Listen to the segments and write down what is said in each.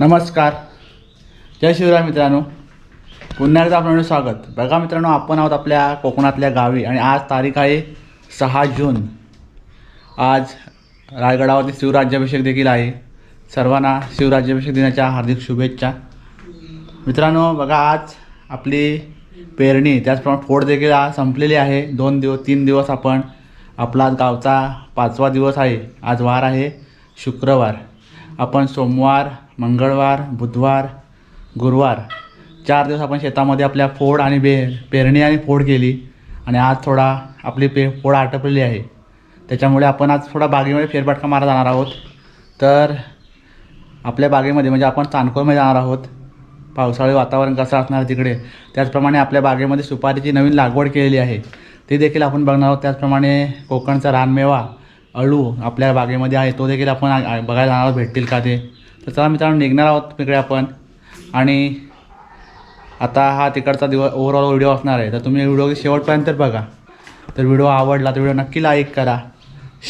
नमस्कार. जय शिवराय मित्रांनो. पुन्हा एकदा आपलं स्वागत. बघा मित्रांनो आपण आहोत आपल्या कोकणातल्या गावी आणि आज तारीख आहे सहा जून. आज रायगडावरती शिवराज्याभिषेक देखील आहे. सर्वांना शिवराज्याभिषेक दिनाच्या हार्दिक शुभेच्छा. मित्रांनो बघा आज आपली पेरणी त्याचप्रमाणे फोड देखील आज संपलेली आहे. दोन दिवस तीन दिवस आपण आपला गावचा पाचवा दिवस आहे. आज वार आहे शुक्रवार. आपण सोमवार मंगळवार बुधवार गुरुवार चार दिवस आपण शेतामध्ये आपल्या फोड आणि बे पेरणी आणि फोड केली आणि आज थोडा आपली पे फोड आटपलेली आहे. त्याच्यामुळे आपण आज थोडा बागेमध्ये फेरफटका मारा जाणार आहोत. तर आपल्या बागेमध्ये म्हणजे आपण चांदकोळमध्ये जाणार आहोत. पावसाळी वातावरण कसं असणार तिकडे? त्याचप्रमाणे आपल्या बागेमध्ये सुपारीची नवीन लागवड केलेली आहे. ते देखील आपण बघणार आहोत. त्याचप्रमाणे कोकणचा रानमेवा अळू आपल्या बागेमध्ये आहे तो देखील आपण बघायला जाणार भेटतील का ते. तर चला मित्रांनो निघणार आहोत तिकडे आपण. आणि आता हा तिकडचा दिवस ओव्हरऑल व्हिडिओ असणार आहे. तर तुम्ही व्हिडिओ शेवटपर्यंत बघा. तर व्हिडिओ आवडला तर व्हिडिओ नक्की लाईक करा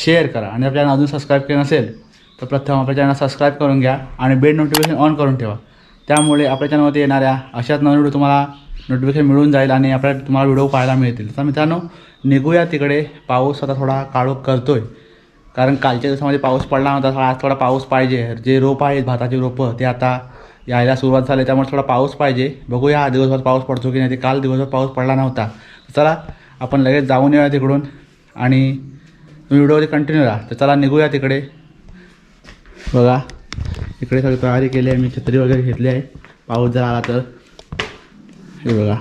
शेअर करा. आणि आपल्याला अजून सबस्क्राईब केलं नसेल तर प्रथम आपल्या चॅनल सबस्क्राईब करून घ्या आणि बेल नोटिफिकेशन ऑन करून ठेवा. त्यामुळे आपल्या चॅनलमध्ये येणाऱ्या अशाच नवीन व्हिडिओ तुम्हाला नोटिफिकेशन मिळून जाईल आणि आपल्या तुम्हाला व्हिडिओ पाहायला मिळतील. तर मित्रांनो निघूया तिकडे. पाऊस आता थोडा काळोख करतो आहे कारण कालच्या दिवसामध्ये पाऊस पडला नव्हता थोडा आज थोडा पाऊस पाहिजे. जे रोप आहेत भाताची रोपं ते आता यायला सुरुवात झाली त्यामुळे थोडा पाऊस पाहिजे. बघूया हा दिवसभर पाऊस पडतो की नाही ते काल दिवसभर पाऊस पडला नव्हता. चला आपण लगेच जाऊन येऊया तिकडून आणि तुम्ही कंटिन्यू राहा. तर चला निघूया तिकडे. बघा इकडे सगळी तयारी केली आहे मी छत्री वगैरे घेतली आहे. पाऊस जर आला तर. हे बघा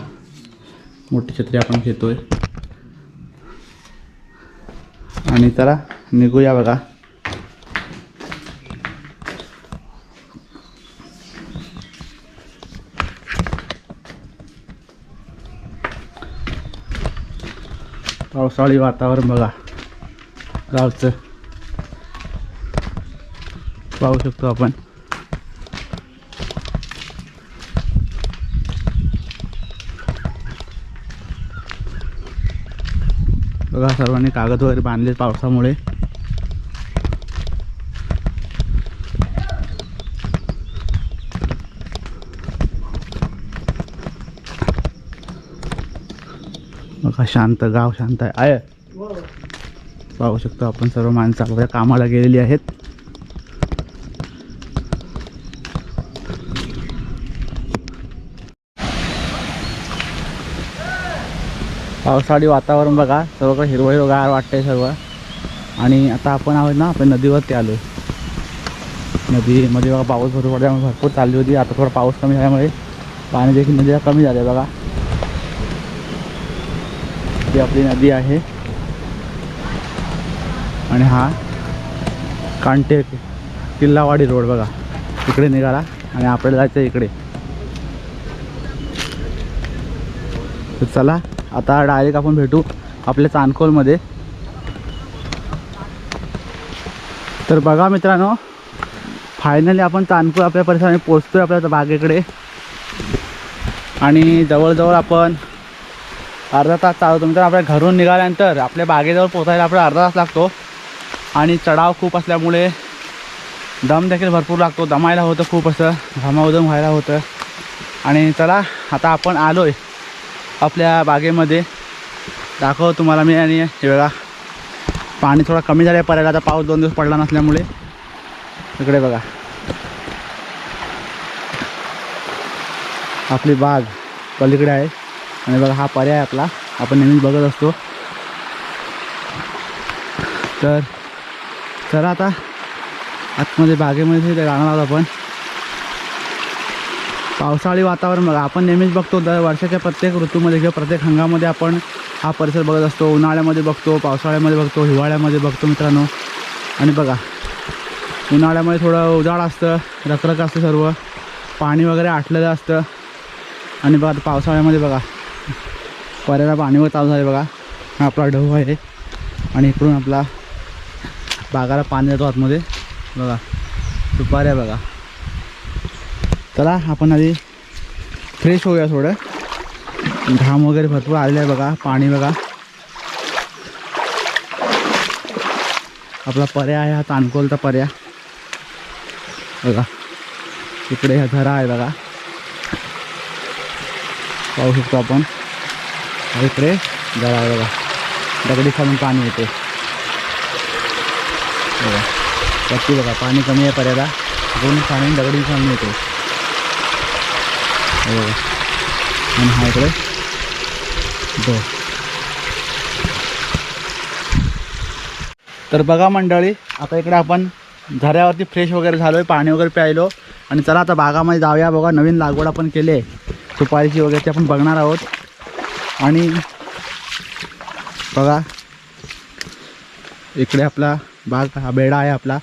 मोठी छत्री आपण घेतो आहे आणि त्याला निघूया बघा. पावसाळी वातावरण बघा गावचं. पाहू शकतो आपण. बघा सर्वांनी कागद वगैरे बांधले पावसामुळे. बघा शांत गाव शांत आहे. आहे. पाहू शकतो आपण सर्व माणसं आपल्या कामाला गेलेली आहेत. पावसाळी वातावरण बघा सर्वकडे हिरवं हिरवं गार वाटतंय सर्व. आणि आता आपण आहोत ना आपण नदीवरती आलो नदीमध्ये बघा पाऊस भरपूर पडल्यामुळे भरपूर चालली होती. आता थोडा पाऊस कमी झाल्यामुळे पाणी देखील नदीला कमी झालं बघा. ही आपली नदी आहे. आणि हा कांटे किल्लावाडी रोड बघा. इकडे निघाला आणि आपल्याला जायचं इकडे. तर चला आता डायरेक्ट आपण भेटू आपल्या चांदखोलमध्ये. तर बघा मित्रांनो फायनली आपण चांदकोल आपल्या परिसराने पोचतोय आपल्या बागेकडे. आणि जवळजवळ आपण अर्धा तास चालवतो. मित्र आपल्या घरून निघाल्यानंतर आपल्या बागेजवळ पोचायला आपला अर्धा तास लागतो. आणि चढाव खूप असल्यामुळे दम देखील भरपूर लागतो. दमायला होतं खूप असं घमावदम व्हायला होतं. आणि चला आता आपण आलो आहे आपल्या बागेमध्ये. दाखव तुम्हाला मी आणि हे बघा. पाणी थोडा कमी झालं आहे पडायला आता पाऊस दोन दिवस पडला नसल्यामुळे. इकडे बघा. आपली बाग पलीकडे आहे. आणि बघा हा पर्याय आपला. आपण नेहमीच बघत असतो. तर चला आता आतमध्ये बागेमध्ये जाणार आहोत आपण. पावसाळी वातावरण बघा आपण नेहमीच बघतो दर वर्षाच्या प्रत्येक ऋतूमध्ये किंवा प्रत्येक हंगामध्ये आपण हा परिसर बघत असतो. उन्हाळ्यामध्ये बघतो पावसाळ्यामध्ये बघतो हिवाळ्यामध्ये बघतो मित्रांनो. आणि बघा उन्हाळ्यामध्ये थोडं उजाड असतं रखरख असतं सर्व. पाणी वगैरे आटलेलं असतं. आणि बघा पावसाळ्यामध्ये बघा पर्याला पाणीवर चालू झाले बघा. हा आपला ढव आहे. आणि इकडून आपला बागाला पाणी जातो आतमध्ये. बघा दुपारी आहे बघा. चला आपण आधी फ्रेश होऊया थोडं. घाम वगैरे भरपूर आलेलं आहे बघा पाणी बघा. आपला पर्या आहे हा तानकोलचा पर्याय. बघा इकडे हा झरा आहे बघा. पाहू शकतो आपण. इकडे झरा आहे बघा. दगडी खालून पाणी येते. बघा. वरती बघा पाणी कमी आहे पर्याला दोन पाणी दगडी खालून येते. आणि हा इकडे. दो तर बघा मंडळी आता इकडे आपण झऱ्यावरती फ्रेश वगैरे झालो आहे पाणी वगैरे प्यायलो. आणि चला आता बागामध्ये जाऊया बघा नवीन लागवड आपण केली आहे. सुपारीची वगैरे ते आपण बघणार आहोत. आणि बघा इकडे आपला बाग हा बेडा आहे आपला.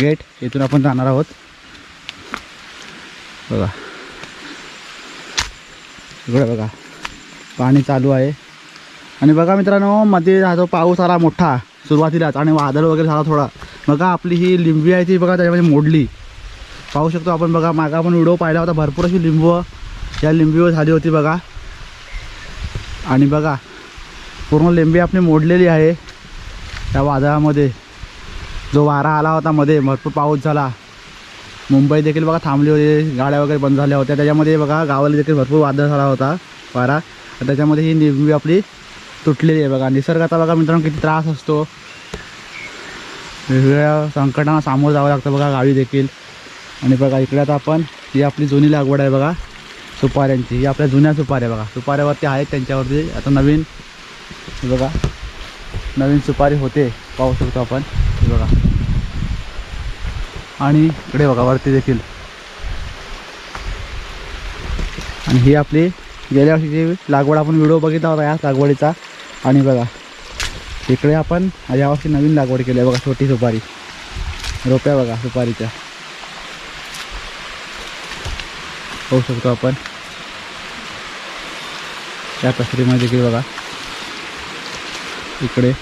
गेट इथून आपण जाणार आहोत. बघा. इकडे बघा. पाणी चालू आहे. आणि बघा मित्रांनो मध्ये हा जो पाऊस आला मोठा सुरुवातीलाच आणि वादळ वगैरे झाला थोडा. बघा आपली ही लिंबी आहे ती बघा त्याच्यामध्ये मोडली. पाहू शकतो आपण बघा मागा आपण व्हिडिओ पाहिला होता भरपूर अशी लिंबू या लिंबीवर झाली होती बघा. आणि बघा पूर्ण लिंबी आपली मोडलेली आहे त्या वादळामध्ये. जो वारा आला होता मध्ये भरपूर पाऊस झाला. मुंबई देखील बघा थांबली होती. गाड्या वगैरे बंद झाल्या होत्या. त्याच्यामध्ये बघा गावाला देखील भरपूर वादळ झाला होता. वारा त्याच्यामध्ये ही लिंबी आपली तुटलेली आहे बघा. निसर्गाचा बघा मित्रांनो किती त्रास असतो. वेगवेगळ्या संकटांना सामोरं जावं लागतं बघा गावी देखील. आणि बघा इकडे आता आपण ही आपली जुनी लागवड आहे बघा. सुपाऱ्यांची. ही आपल्या जुन्या सुपाऱ्या बघा. सुपाऱ्यावरती आहेत त्यांच्यावरती आता नवीन बघा. नवीन सुपारी होते. पाहू शकतो आपण. हे बघा. आणि इकडे बघा वरती देखील. आणि ही आपली गेल्या वर्षीची लागवड आपण व्हिडिओ बघितला होता याच लागवडीचा आणि बघा इकडे आपण यावर्षी नवीन लागवड केली आहे बघा छोटी सुपारी. रोप्या बघा सुपारीच्या. पाहू शकतो आपण. त्या कसरीमध्ये देखील बघा. इकडे.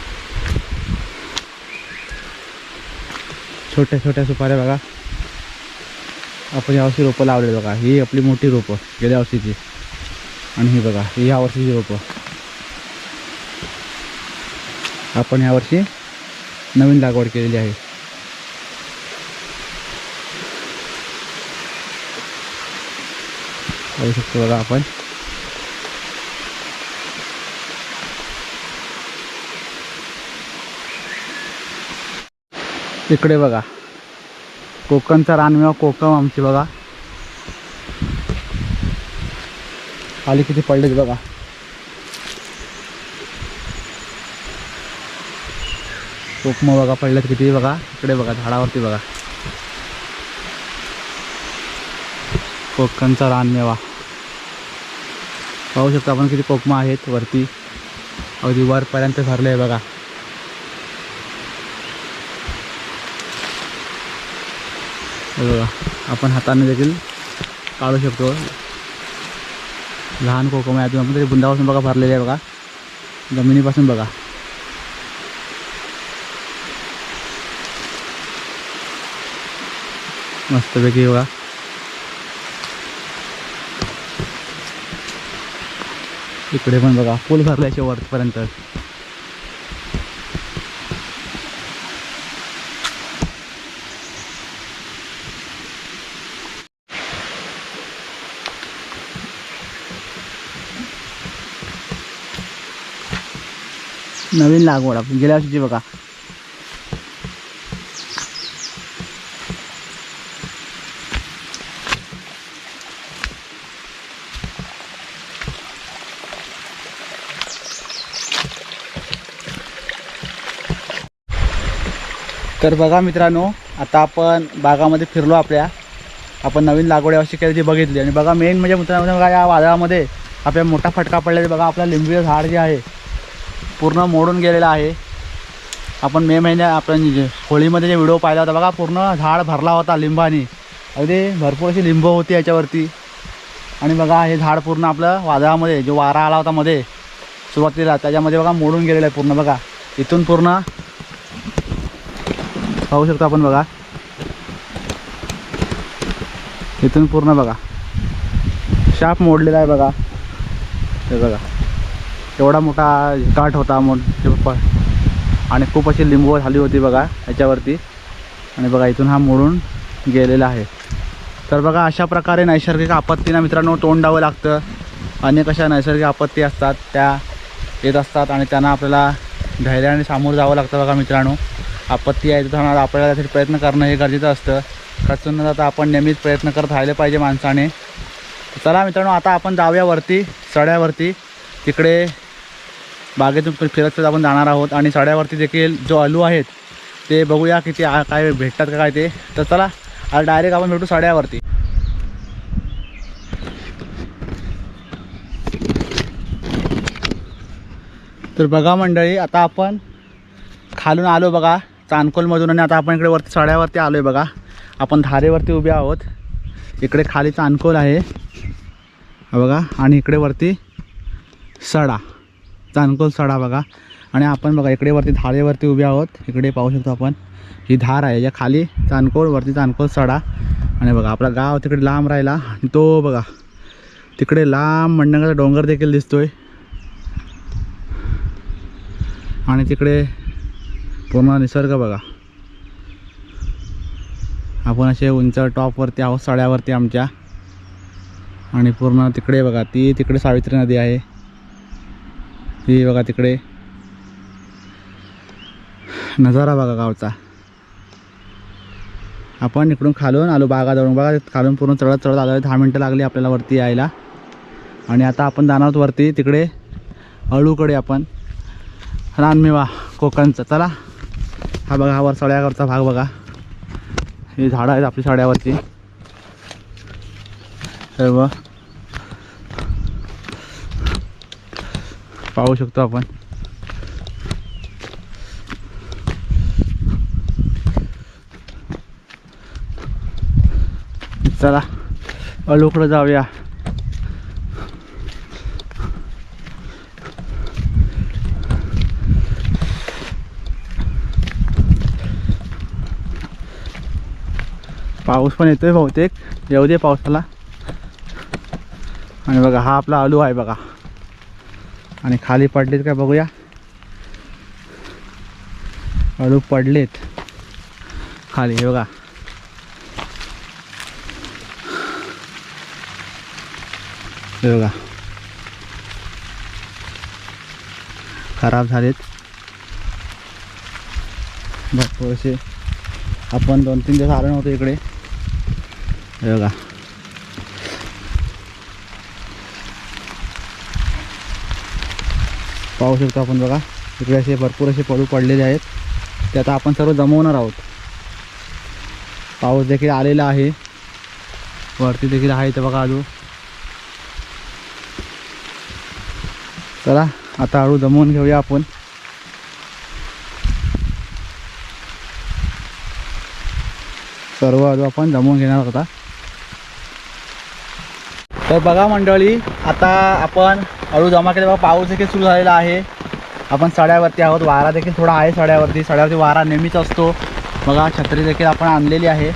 छोट्या छोट्या सुपाऱ्या बघा. आपण यावर्षी रोपं लावले बघा. ही आपली मोठी रोपं गेल्या वर्षीची. आणि ही बघा ही यावर्षीची रोपं. आपण यावर्षी नवीन लागवड केलेली आहे. पाहू शकतो बघा आपण. इकडे बघा. कोकणचा रानमेवा कोकम आमची बघा. खाली किती पडलेत बघा. कोकम बघा पडलेत किती बघा. इकडे बघा झाडावरती बघा. कोकणचा रानमेवा पाहू शकतो आपण किती कोकमा आहेत वरती. अगदी वरपर्यंत भरले आहे बघा. हे बघा आपण हाताने देखील काढू शकतो. लहान कोकम आहे आपण तरी बुंदापासून बघा भरलेले आहे बघा. जमिनीपासून बघा. मस्तपैकी बघा. इकडे पण बघा पूल भरल्याच्या वरपर्यंत नवीन लागवड आपण गेल्या वर्षीची बघा. तर बघा मित्रांनो आता आपण बागामध्ये फिरलो आपल्या. आपण नवीन लागवड यावर्षी केली ती बघितली. आणि बघा मेन म्हणजे मित्रांनो बघा या वादळामध्ये आपल्या मोठा फटका पडलेला बघा आपला लिंबीचं झाड जे आहे पूर्ण मोडून गेलेलं आहे. आपण मे महिन्या आपण जे- होळीमध्ये जे व्हिडिओ पाहिला होता बघा पूर्ण झाड भरला होता लिंबाने. अगदी भरपूर अशी लिंब होती याच्यावरती. आणि बघा हे झाड पूर्ण आपलं वादळामध्ये जो वारा आला होता मध्ये सुरुवातीला त्याच्यामध्ये बघा मोडून गेलेलं आहे पूर्ण बघा. इथून पूर्ण पाहू शकतो आपण बघा. इथून पूर्ण बघा. शाप मोडलेला आहे बघा. हे बघा. एवढा मोठा काठ होता मोठे आणि खूप अशी लिंबू झाली होती बघा याच्यावरती. आणि बघा इथून हा मोडून गेलेला आहे. तर बघा अशा प्रकारे नैसर्गिक आपत्तींना मित्रांनो तोंड द्यावं लागतं. अनेक अशा नैसर्गिक आपत्ती असतात त्या येत असतात आणि त्यांना आपल्याला धैर्याने सामोरं जावं लागतं बघा मित्रांनो. आपत्ती आहे तर आपल्याला त्यासाठी प्रयत्न करणं हे गरजेचं असतं. खचून जाता आपण नेहमीच प्रयत्न करत राहिले पाहिजे माणसाने. चला मित्रांनो आता आपण जाऊया वरती सड्यावरती. तिकडे बागेतून फिरत फिरत आपण जाणार आहोत. आणि सड्यावरती देखील जो आलू आहेत ते बघूया किती काय भेटतात का काय ते. तर चला आता डायरेक्ट आपण भेटू सड्यावरती. तर बघा मंडळी आता आपण खालून आलो बघा चांदकोलमधून आणि आता आपण इकडे वरती सड्यावरती आलो आहे बघा. आपण धारेवरती उभे आहोत. इकडे खाली चांदकोल आहे. बघा आणि इकडे वरती सडा. चांदकोल सडा बघा. आणि आपण बघा इकडे वरती धारेवरती उभे आहोत. इकडे पाहू शकतो आपण ही धार आहे. या खाली चांदकोळ वरती चांदकोल सडा. आणि बघा आपला गाव तिकडे लांब राहिला. आणि तो बघा तिकडे लांब मंडंगाचा डोंगर देखील दिसतोय. आणि तिकडे पूर्ण निसर्ग बघा. आपण असे उंच टॉपवरती आहोत सड्यावरती आमच्या. आणि पूर्ण तिकडे बघा ती तिकडे सावित्री नदी आहे. हे बघा तिकडे. नजारा बघा गावचा. आपण इकडून खालून आलो बागाजवळून. बघा खालून पूर्ण चढत चढत आलो. दहा मिनटं लागली आपल्याला वरती यायला. आणि आता आपण जाणार आहोत वरती तिकडे अळूकडे आपण. रानमेवा कोकणचा. चला. हा बघा हा वर सड्यावरचा भाग बघा. ही झाडं आहेत आपली हे सर्व पाहू शकतो आपण. चला अलोकडं जाऊया. पाऊस पण येतोय बहुतेक. येऊ दे पावसाला. आणि बघा हा आपला आलू आहे बघा. आणि खाली पडलेत काय बघूया. अळू पडलेत. खाली हे बघा. हे बघा. खराब झालेत. भरपूर असे आपण दोन तीन दिवस आलो नव्हतो इकडे. हे बघा. पाहू शकतो आपण बघा. इकडे असे भरपूर असे पडू पडलेले आहेत. ते आता आपण सर्व जमवणार आहोत. पाऊस देखील आलेला आहे. वरती देखील आहे इथं बघा आलू चला आता हळू जमवून घेऊया आपण. सर्व आलू आपण जमवून घेणार होता तर बघा मंडळी आता आपण हळू जमा केले बघा पाऊस देखील सुरू झालेला आहे. आपण सड्यावरती आहोत वारा देखील थोडा आहे सड्यावरती. सड्यावरती वारा नेहमीच असतो. बघा छत्री देखील आपण आणलेली आहे.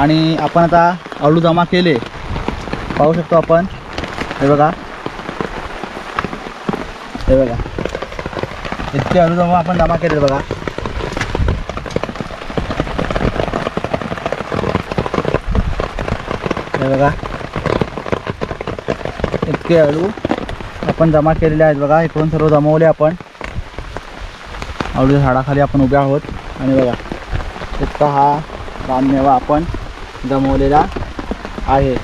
आणि आपण आता अळू जमा केले. पाहू शकतो आपण. हे बघा. हे बघा. इतके हळू जमा आपण जमा केले बघा. हे बघा. इतके अळू आपण जमा केलेले आहेत बघा. इकडून सर्व जमवले आपण. आवडीच्या झाडाखाली आपण उभे आहोत. आणि बघा इतका हा रानमेवा आपण जमवलेला आहे.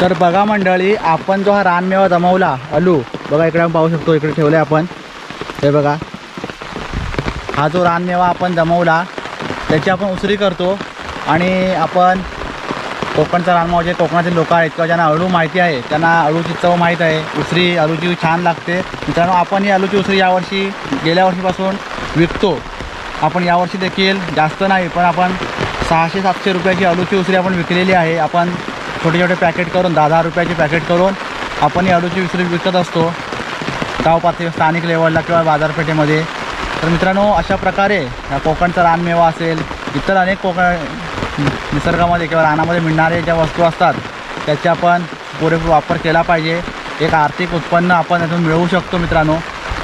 तर बघा मंडळी आपण जो हा रानमेवा जमवला अलू बघा इकडे आपण पाहू शकतो इकडे ठेवले आपण. हे बघा हा जो रानमेवा आपण जमवला त्याची आपण उसरी करतो. आणि आपण कोकणचा रानमेवा जे कोकणातील लोक आहेत किंवा ज्यांना अळू माहिती आहे त्यांना अळूची चव माहीत आहे उसरी अळूची छान लागते. मित्रांनो आपण ही अळूची उसरी यावर्षी गेल्या वर्षीपासून विकतो. आपण यावर्षी देखील जास्त नाही पण आपण सहाशे सातशे रुपयाची अळूची उसरी आपण विकलेली आहे. आपण छोटे छोटे पॅकेट करून दहा दहा रुपयाचे पॅकेट करून आपण ही अळूची उसरी विकत असतो. गाव पातळी स्थानिक लेवलला किंवा बाजारपेठेमध्ये. तर मित्रांनो अशा प्रकारे कोकणचा रानमेवा असेल इतर अनेक कोकण निसर्गामध्ये किंवा रानामध्ये मिळणारे ज्या वस्तू असतात त्याचा आपण पुरेपूर वापर केला पाहिजे. एक आर्थिक उत्पन्न आपण यातून मिळवू शकतो मित्रांनो.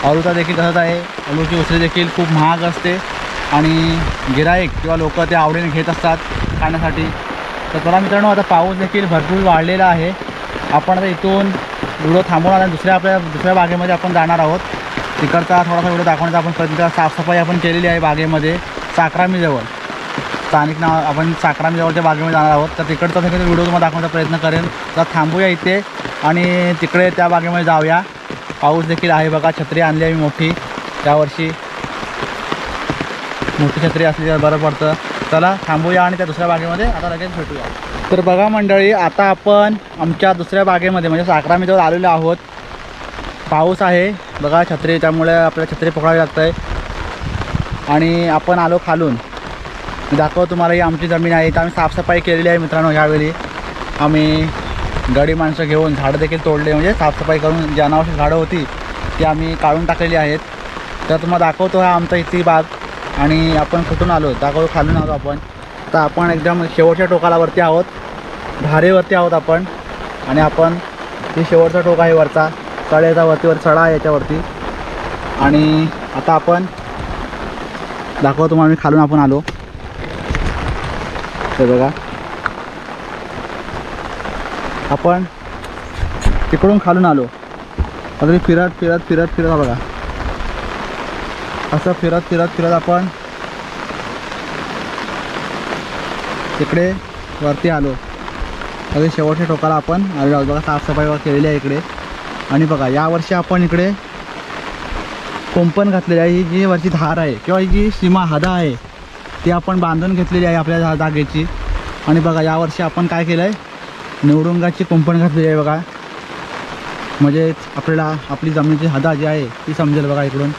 अळूचा देखील तसंच आहे. अळूची उसळी देखील खूप महाग असते. आणि गिराईक किंवा लोक ते आवडीने घेत असतात खाण्यासाठी. तर चला मित्रांनो आता पाऊस देखील भरपूर वाढलेला आहे. आपण आता इथून व्हिडिओ थांबून आणि दुसऱ्या आपल्या दुसऱ्या बागेमध्ये आपण जाणार आहोत. तिकडचा थोडासा व्हिडिओ दाखवण्याचा आपण प्रयत्न साफसफाई आपण केलेली आहे बागेमध्ये साखरामीजवळ स्थानिक नाव आपण साखरामीजवळच्या बागेमध्ये जाणार आहोत. तर तिकडचा देखील व्हिडिओ तुम्हाला दाखवण्याचा प्रयत्न करेन. तर थांबूया इथे आणि तिकडे त्या बागेमध्ये जाऊया. पाऊस देखील आहे बघा छत्री आणली आहे मी मोठी. त्यावर्षी मोठी छत्री असली तर बरं पडतं. चला थांबूया आणि त्या दुसऱ्या बागेमध्ये आता लगेच भेटूया. तर बघा मंडळी आता आपण आमच्या दुसऱ्या बागेमध्ये म्हणजे साकरामीजवळ आलेलो आहोत. पाऊस आहे बघा छत्री त्यामुळे आपल्याला छत्री पकडावी लागतं आहे आणि आपण आलो खालून. दाखव तुम्हाला ही आमची जमीन आहे. तर आम्ही साफसफाई केलेली आहे मित्रांनो ह्यावेळी. आम्ही गडी माणसं घेऊन झाडं देखील तोडले म्हणजे साफसफाई करून जी अनावश्यक झाडं होती ती आम्ही काढून टाकलेली आहेत. तर तुम्हाला दाखवतो हा आमचा इथली बाग आणि आपण कुठून आलो दाखवतो खालून आलो आपण. तर आपण एकदम शेवटच्या टोकाला वरती आहोत. धारेवरती आहोत आपण. आणि आपण ही शेवटचा टोक आहे वरचा सड्याचा वरतीवर चढा आहे याच्यावरती. आणि आता आपण दाखवतो तुम्हाला मी खालून आपण आलो. दिसतं बघा. आपण तिकडून खालून आलो. अगदी फिरत फिरत फिरत फिरत बघा. असं फिरत फिरत फिरत आपण तिकडे वरती आलो. अगदी शेवटच्या टोकाला आपण आलेलो आहोत. बघा साफसफाई वगैरे केलेली आहे इकडे. आणि बघा यावर्षी आपण इकडे कोंपण घातलेली आहे. ही जी वरची धार आहे किंवा ही जी सीमा हदा आहे ती आपण बांधून घेतलेली आहे आपल्या जागेची. आणि बघा यावर्षी आपण काय केलं आहे निवडुंगाची कुंपण घातलेली आहे बघा. म्हणजे आपल्याला आपली जमिनीची हदा जी आहे ती समजेल बघा इकडून.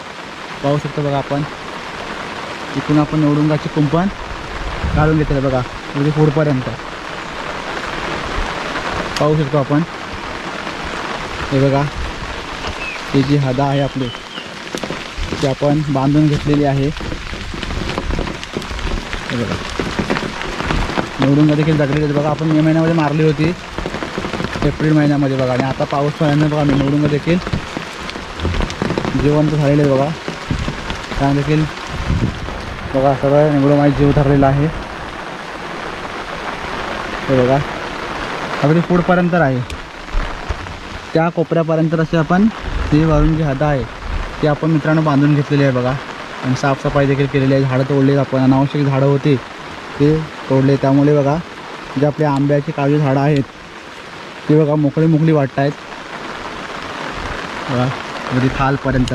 पाहू शकतो बघा आपण. इकडून आपण निवडुंगाची कुंपण घालून घेतलं बघा म्हणजे पुढपर्यंत. पाहू शकतो आपण. हे बघा ही जी हदा आहे आपली ती आपण बांधून घेतलेली आहे. बघा. निवडुंगा देखील दगडी बघा. आपण मे महिन्यामध्ये मारली होती. एप्रिल महिन्यामध्ये बघा. आणि आता पाऊस पडल्यानंतर बघा निवडुंगा देखील जिवंत झालेले आहे बघा. त्या देखील बघा सगळं निवडून माझी जीव धरलेला आहे. हे बघा. अगदी पुढपर्यंत आहे त्या कोपऱ्यापर्यंत असे आपण ती वाळून जी हदा आहे ती आपण मित्रांनो बांधून घेतलेली आहे बघा. आणि साफसफाई देखील केलेली आहे. झाडं तोडली आपण. अनावश्यक झाडं होती ते तोडले. त्यामुळे बघा जे आपल्या आंब्याची काळजी झाडं आहेत ती बघा मोकळी मोकळी वाटत आहेत. बघा अगदी खालपर्यंत.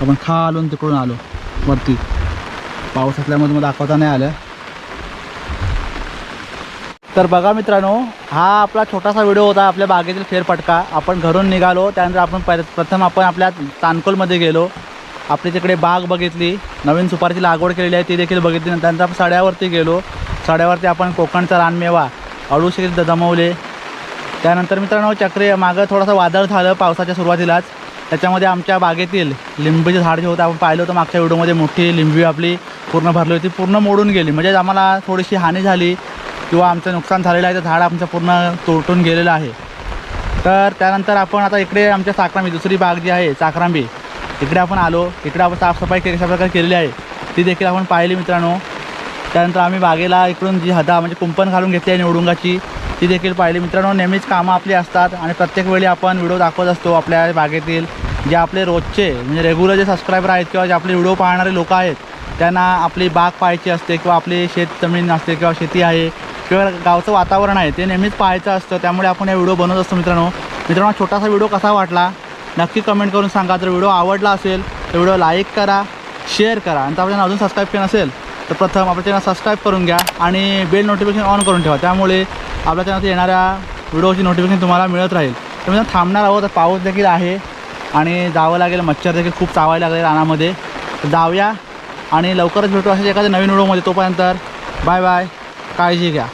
आपण खालून तिकडून आलो. वरती. पाऊस असल्यामुळे मला दाखवता नाही आलं. तर बघा मित्रांनो हा आपला छोटासा व्हिडिओ होता. आपल्या बागेतील फेरफटका आपण घरून निघालो. त्यानंतर आपण पर प्रथम आपण आपल्या तानकोलमध्ये गेलो. आपली तिकडे बाग बघितली नवीन सुपारीची लागवड केलेली आहे ती देखील बघितली. त्यांचा आपण साड्यावरती गेलो. साड्यावरती आपण कोकणचा रानमेवा अडूशे जमवले त्यानंतर मित्रांनो चक्री मागं थोडंसं वादळ झालं पावसाच्या सुरुवातीलाच. त्याच्यामध्ये आमच्या बागेतील लिंबूचे झाड जे होतं आपण पाहिलं होतं मागच्या व्हिडिओमध्ये. मोठी लिंबी आपली पूर्ण भरली होती पूर्ण मोडून गेली. म्हणजे आम्हाला थोडीशी हानी झाली किंवा आमचं नुकसान झालेलं आहे तर झाड आमचं पूर्ण तुटून गेलेलं आहे. तर त्यानंतर आपण आता इकडे आमच्या साखरांबी दुसरी बाग जी आहे साखरांबी इकडे आपण आलो इकडे आपण साफसफाई के कशा प्रकारे केलेली आहे ती देखील आपण पाहिली मित्रांनो. त्यानंतर आम्ही बागेला इकडून जी हदा म्हणजे कुंपण घालून घेतली आहे निवडुंगाची ती देखील पाहिली. मित्रांनो नेहमीच कामं आपली असतात आणि प्रत्येक वेळी आपण व्हिडिओ दाखवत असतो आपल्या बागेतील जे आपले रोजचे म्हणजे रेग्युलर जे सबस्क्रायबर आहेत किंवा जे आपले व्हिडिओ पाहणारे लोक आहेत त्यांना आपली बाग पाहायची असते किंवा आपली शेत जमीन असते किंवा शेती आहे किंवा गावचं वातावरण आहे ते नेहमीच पाहायचं असतं. त्यामुळे आपण हे व्हिडिओ बनवत असतो मित्रांनो. मित्रांनो छोटासा व्हिडिओ कसा वाटला? नक्की कमेंट करून सांगा. जर व्हिडिओ आवडला असेल तर व्हिडिओ लाईक करा शेअर करा. आणि आपल्याला अजून सबस्क्राईब केलं असेल तर प्रथम आपल्या चॅनल सबस्क्राईब करून घ्या आणि बेल नोटिफिकेशन ऑन करून ठेवा. त्यामुळे आपल्या चॅनलवर येणाऱ्या व्हिडिओची नोटिफिकेशन तुम्हाला मिळत राहील. तर मित्रांनो थांबणार आहोत. तर पाऊस देखील आहे आणि जावं लागेल. मच्छर देखील खूप चावायला लागले रानामध्ये. जाऊया आणि लवकरच भेटू असेच एखाद्या नवीन व्हिडिओमध्ये तोपर्यंत बाय बाय काळजी घ्या.